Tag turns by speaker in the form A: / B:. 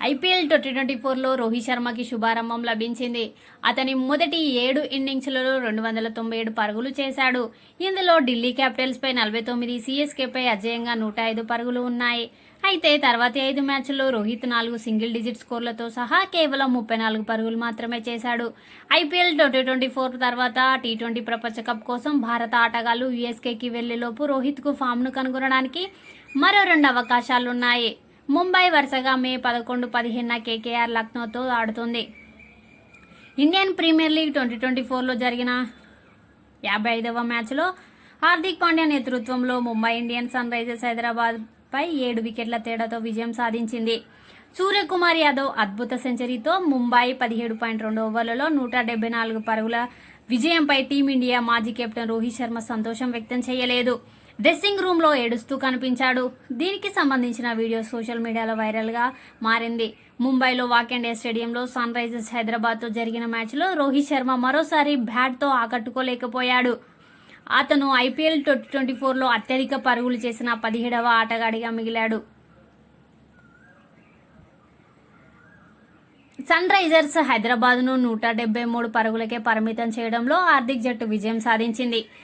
A: IPL twenty twenty ఫోర్లో రోహిత్ శర్మకి శుభారంభం లభించింది. అతని మొదటి ఏడు ఇన్నింగ్స్లలో రెండు వందల తొంభై ఏడు పరుగులు చేశాడు. ఇందులో ఢిల్లీ క్యాపిటల్స్పై నలభై తొమ్మిది సిఎస్కేపై అజేయంగా నూట ఐదు పరుగులు ఉన్నాయి. అయితే తర్వాతి ఐదు మ్యాచ్ల్లో రోహిత్ నాలుగు సింగిల్ డిజిట్ స్కోర్లతో సహా కేవలం ముప్పై నాలుగు పరుగులు మాత్రమే చేశాడు. ఐపీఎల్ ట్వంటీ ట్వంటీ ఫోర్ తర్వాత టీ ట్వంటీ ప్రపంచ కప్ కోసం భారత ఆటగాళ్ళు యుఎస్కేకి వెళ్ళేలోపు రోహిత్కు ఫామ్ను కనుగొనడానికి మరో రెండు అవకాశాలున్నాయి. ముంబై వరుసగా మే పదకొండు పదిహేనున కేకేఆర్ లక్నోతో ఆడుతుంది. Indian premier league twenty twenty ఫోర్లో జరిగిన యాభై ఐదవ మ్యాచ్లో హార్దిక్ పాండ్యా నేతృత్వంలో Mumbai Indians Sunrisers Hyderabad పై ఏడు వికెట్ల తేడాతో విజయం సాధించింది. సూర్యకుమార్ యాదవ్ అద్భుత సెంచరీతో ముంబై పదిహేడు పాయింట్ రెండు ఓవర్లలో నూట డెబ్బై నాలుగు పరుగుల విజయంపై టీమిండియా మాజీ కెప్టెన్ రోహిత్ శర్మ సంతోషం వ్యక్తం చేయలేదు. డ్రెస్సింగ్ రూమ్లో ఏడుస్తూ కనిపించాడు. దీనికి సంబంధించిన వీడియో సోషల్ మీడియాలో వైరల్గా మారింది. ముంబైలో వాకెండే స్టేడియంలో సన్ రైజర్స్ హైదరాబాద్తో జరిగిన మ్యాచ్లో రోహిత్ శర్మ మరోసారి బ్యాట్తో ఆకట్టుకోలేకపోయాడు. అతను ఐపీఎల్ ట్వంటీ ట్వంటీ ఫోర్లో అత్యధిక పరుగులు చేసిన పదిహేడవ ఆటగాడిగా మిగిలాడు. సన్ రైజర్స్ హైదరాబాద్ను నూట డెబ్బై మూడు పరుగులకే పరిమితం చేయడంలో హార్దిక్ జట్టు విజయం సాధించింది.